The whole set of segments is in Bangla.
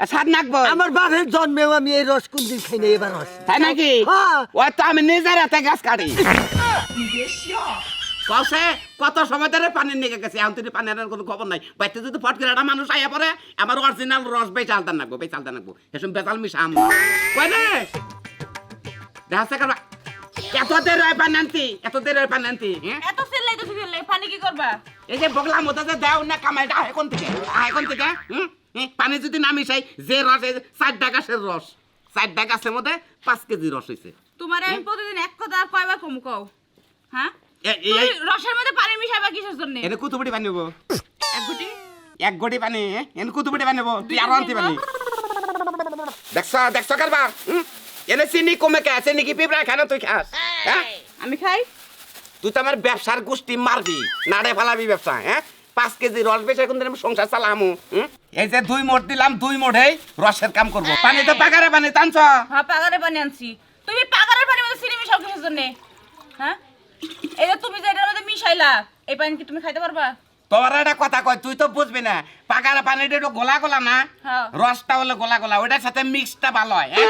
সাত নাকবো আমার বাপের জন্মেও আমি এই রস কোনদিন খাই না এবার রস। তাই নাকি? হ্যাঁ। ও তো আমি নিজের হাতে গাছ কাটি। কসে কত সময় ধরে পানি নিয়ে গেছে? এখন তুই পানি আনার কোনো খবর নাই। বাইতে যদি ফট করে একটা মানুষ আইয়া পরে আমার অরিজিনাল রস বেচে আলতার নাকবো বেচে আলতার নাকবো। এসব বেতাল মিশাম কয় রে? এত দেরি হয় পানি আনতি এত দেরি হয় পানি আনতি হ্যাঁ? এত সেলাই তো পানি কি করবা? এই যে বগলা মতো যে দেও না কামাইটা এখন থেকে? এখন থেকে হুম, পানি যদি না মিশাই যে রস চারটা গাছের রস। চারটা গাছের মধ্যে পাঁচ কেজি রস হয়েছে তোমার আমি প্রতিদিন এক কথা আর কয়বার কম কও? হ্যাঁ? রসের মধ্যে পানি মিশাইবা কিসের জন্য? এনে কুতুবুটি পানি নেব। এক গুটি এক গড়ি পানি? এনে কুতুবুটি পানি নেব। তুই আরও আনতে পানি দেখছ দেখছ কারবার? এনে চিনি কমে কে চিনি কি পিঁপড়া খানো তুই খাস? হ্যাঁ? আমি খাই। তুই তো আমার ব্যবসার গোষ্ঠী মারবি নাড়ে ফালাবি ব্যবসা হ্যাঁ? পাঁচ কেজি রস বেচে এখন আমি সংসার চালামু হুম? এই যে দুই মোট দিলাম দুই মোটেই রসের কাম করব। পানি তো পাকারে পানি টানছ? হ্যাঁ পাগারে পানি আনছি। তুমি পাগারের পানি মধ্যে চিনি মিশাও কিসের জন্য? হ্যাঁ? এই যে তুমি যে এটার মধ্যে মিশাইলা এই পানি কি তুমি খাইতে পারবা? তোমার একটা কথা কয় তুই তো বুঝবি না। পাকারে পানিটা একটু গোলা গোলা না? হ্যাঁ। রসটা হলো গোলা গোলা ওটার সাথে মিক্সটা ভালো হয় হ্যাঁ?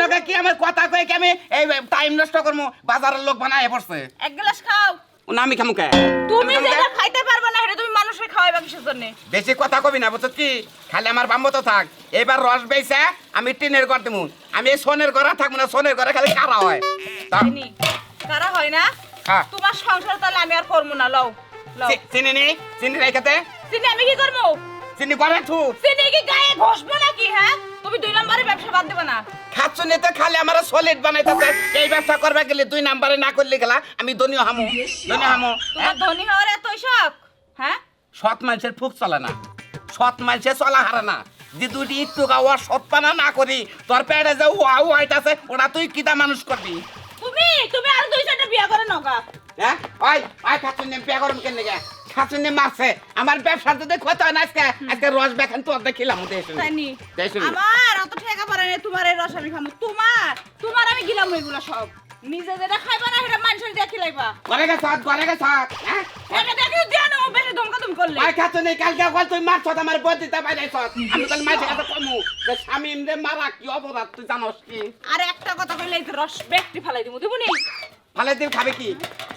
তোর কি আমার কথা কয় কি আমি এই টাইম নষ্ট করব বাজারের লোক বানায় পড়ছে এক গ্লাস খাও। আমি খামু কে? তুমি যেটা খাইতে পারবে না সেটা তুমি মানুষকে খাওয়াইবা কিসের জন্য? বেশি কথা কবি না বুঝছ কি? খালি আমার বাম্ব তো থাক। এবার রস বেইছে আমি টিনের ঘর দেবো আমি এই সোনের ঘরে থাকব না সোনের ঘরে খালি কারা হয়? কারা হয় না? হ্যাঁ। তোমার সংসার তাহলে আমি আর করব না লও চিনি নি? চিনি রেখাতে চিনি আমি কি করব? চিনি করে থু। চিনি কি গায়ে ঘষবো নাকি হ্যাঁ? তুমি দুই নম্বরে ব্যবসা বাদ দেবে না। খাচ্ছ নিতে খালি আমার সলিড বানাইতেছে। এই ব্যবসা করবে গেলে দুই নাম্বারে না করলে গেলা আমি হামু দনীয় হামু তোমার ধনী হওয়ার এতই শখ হ্যাঁ? সৎ মানুষের ফুক চলে না সৎ মানুষের চলা হারে না। যে দুটি একটু গাওয়া সৎ পানা না করি তোর পেটে যে ওয়া ওয়াইটাছে ওটা তুই কিতা মানুষ করবি? তুমি তুমি আর দুই চারটা বিয়ে করে নগা হ্যাঁ? ওই ওই খাচ্ছুন নে বিয়া করুন কেন লেগে খাচ্ছুন নে মারছে। আমার ব্যবসা যদি ক্ষতি হয় না আজকে আজকে রস বেখান তোর দেখিলাম তাইনি আমার পড়ে তোমার এই রস আমি খামু। তোমার তোমার আমি গিলাম ওইগুলো সব। নিজে যেটা খাইবা না সেটা মানুষের দেখি লাইবা ঘরে গা সাত ঘরে গা সাত হ্যাঁ? এটা দেখি দিয়া না বেশি করলে। ওই খাতো নে কালকে বল তুই মারছ আমার বদ দিতে পারে সৎ আমি তাহলে মাঝে কথা কমু। যে স্বামী এমনি মারা কি অপরাধ তুই জানোস কি? আর একটা কথা কইলে এই রস ব্যক্তি ফেলাই দিমু দিবুনি ফালে তুই খাবে কি?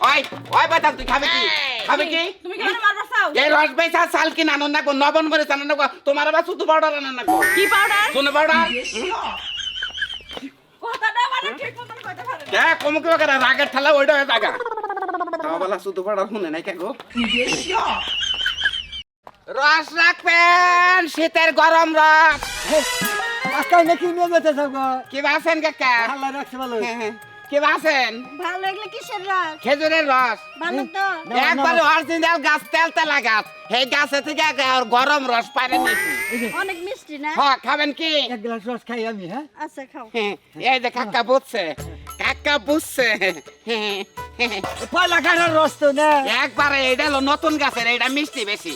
ওই ওই বাতাল তুই খাবে কি? খাবে কি? তুমি কি মানে মারবা চাও? এই রস বেচা চাল কি নানো না নবন করে জানো না তোমার আবার শুধু পাউডার আনো না কি। পাউডার শুনে পাউডার কথাটা মানে ঠিক মতন কইতে পারে না। কে কম করে করে রাগের ঠালা ওইটা হয়ে জায়গা তাওয়ালা শুধু পাউডার শুনে নাই কে গো? রস রাখবেন শীতের গরম রস। আজকাল নাকি নিয়ে যেতে থাকব কি বাসেন কাকা? আল্লাহ রাখছে ভালো কি বাসেন ভালো লাগলে কিসের রস? খেজুরের রস। ভালো তো। একবারে অরিজিনাল গাছ তেল তেলা গাছ। এই গাছে থেকে গরম রস পারে অনেক মিষ্টি না? হ্যাঁ খাবেন কি? এক গ্লাস রস খাই আমি হ্যাঁ? আচ্ছা খাও। হ্যাঁ, এই যে কাকা বুঝছে কাকা বুঝছে। হ্যাঁ, হ্যাঁ। পয়লা কাঠার রস তো না? একবারে এটা হলো নতুন গাছের এটা মিষ্টি বেশি।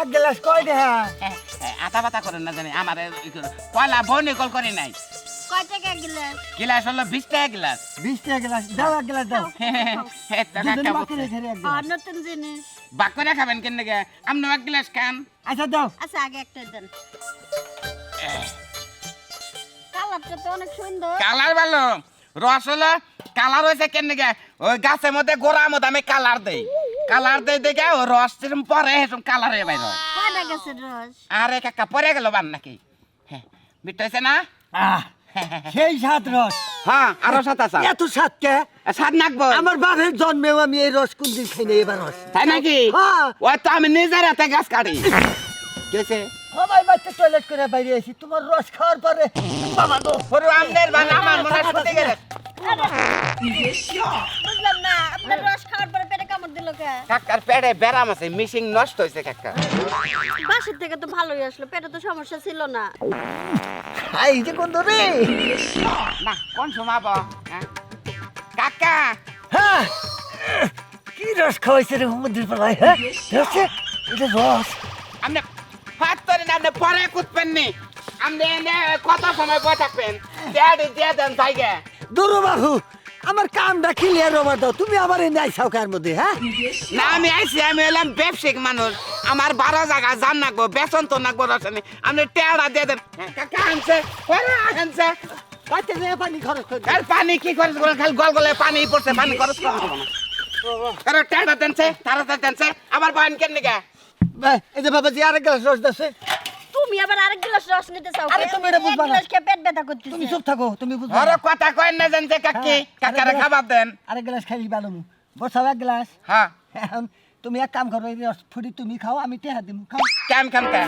এক গ্লাস কয় হ্যাঁ, হ্যাঁ, আতা পাতা করেন না জানি আমার। পয়লা বনি কল করি নাই। কয় টাকা গিলাস? গিলাস হলো বিশ টাকা গিলাস। বিশ টাকা গ্লাস। দাও এক গ্লাস দাও। আর নতুন জিনিস। বাক করে খাবেন কেন গে? আপনি এক গ্লাস খান। আচ্ছা দাও। আচ্ছা আগে একটা দেন। কালারটা তো অনেক সুন্দর। কালার ভালো। রস হলো কালার হয়েছে কেন গে? ওই গাছের মধ্যে গোড়ার মধ্যে আমি কালার দেই। কালার দেই দেখে ও রস পরে সেরকম কালার হয়ে বাইর হয়। আরে কাকা পরে গেল বান নাকি? হ্যাঁ হয়েছে না? আহ, সেই সাত রস। হ্যাঁ আরও সাত আছে। এত সাত কে? সাত নাকবো। আমার বাপের জন্মেও আমি এই রস কোনদিন খাই না এবার রস। তাই নাকি? হ্যাঁ। ওই তো আমি নিজের হাতে গাছ কাটি। গেছে। সবাই বাচ্চা টয়লেট করে বাইরে এসি তোমার রস খাওয়ার পরে। বাবা গো। আমদের আমার মনে গেলে বুঝলাম না আপনার রস খাওয়ার পরে পেটে কামড় দিল কে? কাকার পেটে ব্যারাম আছে মিশিং নষ্ট হয়েছে কাকা বাসের থেকে তো ভালোই আসলো পেটে তো সমস্যা ছিল না। খাই যে কোন রে না কোন শোনাব হ্যাঁ? কাকা! হ্যাঁ কি রস খাওয়াইছে রে হুমুদ্দির পালায় হ্যাঁ? রসে এটা রস। আপনি হাত ধরে না আপনি পরে কুদবেন নি। আপনি কত সময় বসে থাকবেন? দেড় দিয়ে দেন জায়গা দুরু বাবু আমার কামটা ক্লিয়ার হবার দাও। তুমি আবার এই নাই সাউকার মধ্যে হ্যাঁ? না আমি আইছি আমি হলাম ব্যবসায়িক মানুষ। আমার বারো জায়গা জান নাকবো বেতন তো নাকবো রসনে। আপনি টেড়া দিয়ে দেন। হ্যাঁ, কাকা আনছে কয়রা আনছে। যে পানি খরচ করে পানি কি খরচ করেন খালি গল গলে পানি পড়ছে পানি খরচ কেন? আরে টেড়া দেনছে তারা দেনছে। আবার বয়ান কেন নিকা এই যে বাবাজি আরেক গ্লাস রস দাসে তুমি আবার আরেক গ্লাস রস নিতে চাও আরে তুমি এটা বুঝবা না। গ্লাস পেট ব্যথা করতেছে। তুমি চুপ থাকো তুমি বুঝবে আরে কথা কয়েন না জানছে কাকি। হ্যাঁ, কাকারে খাবার দেন। আরেক গ্লাস খাইলি ভালো মু বসাও এক গ্লাস। হ্যাঁ। এখন তুমি এক কাম করো এই রস ফুটি তুমি খাও আমি টেহা দিমু খাও। কেম খাম কে?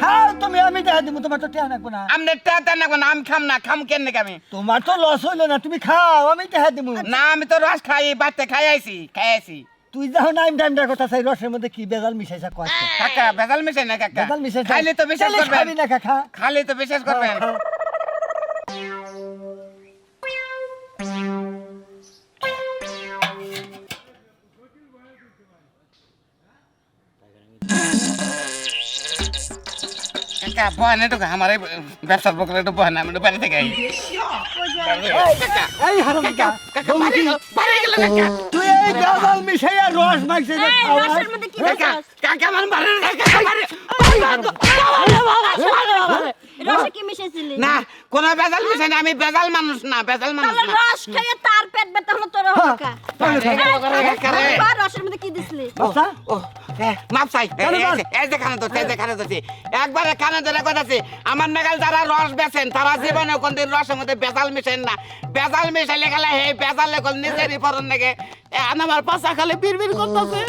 খাও তুমি আমি টেহা দিমু তোমার তো টেহা নাকবো না। আমনে টেটা নাকবো না আমি খাম না খাম কেন নাকি আমি? তোমার তো লস হইল না তুমি খাও আমি টেহা দিমু। না আমি তো রস খাই বাড়তে খাই আইছি খাই আইছি। তুই যাও নাইম টাইমটার কথা চাই রসের মধ্যে কি বেজাল মিশাইছা কয় কাকা বেজাল মিশাই না কাকা। বেজাল মিশাইছা? খাইলে তো বিশ্বাস করবেন। খাবি না কাকা। খালি তো বিশ্বাস করবেন। খাও। কাকা বহান একটু আমার এই ব্যবসার বকলে একটু বহান আমি একটু বাড়ি থেকে আই। এই হারাম কাকা কাকা। বাড়ি গেল কাকা। তুই এই বেজাল মিশাইয়া রস মাইছে যে রসের মধ্যে কি কাকা দিছস? কাকা আমার বাড়ি কাকা বাড়ি রসে কি মিশাইছিলি না কোন বেজাল মিশাই না আমি বেজাল মানুষ না বেজাল মানুষ না। রস খেয়ে তার পেট ব্যথা হলো তোর হ্যাঁ, হোকা রসের মধ্যে কি দিছলি? বসা। ও মাপ চাই। এই যে খানে ধরছে এই যে খানে ধরছে। একবারে খানে ধরে কথাছে আমার নাগাল যারা রস বেছেন তারা জীবনে কোনদিন রসের মধ্যে বেজাল মিশেন না। বেজাল মিশাইলে গেলে হে বেজাল লেখল নিজেরই পরন নাকি আমার পাশা খালি বিড় বিড় করতেছে।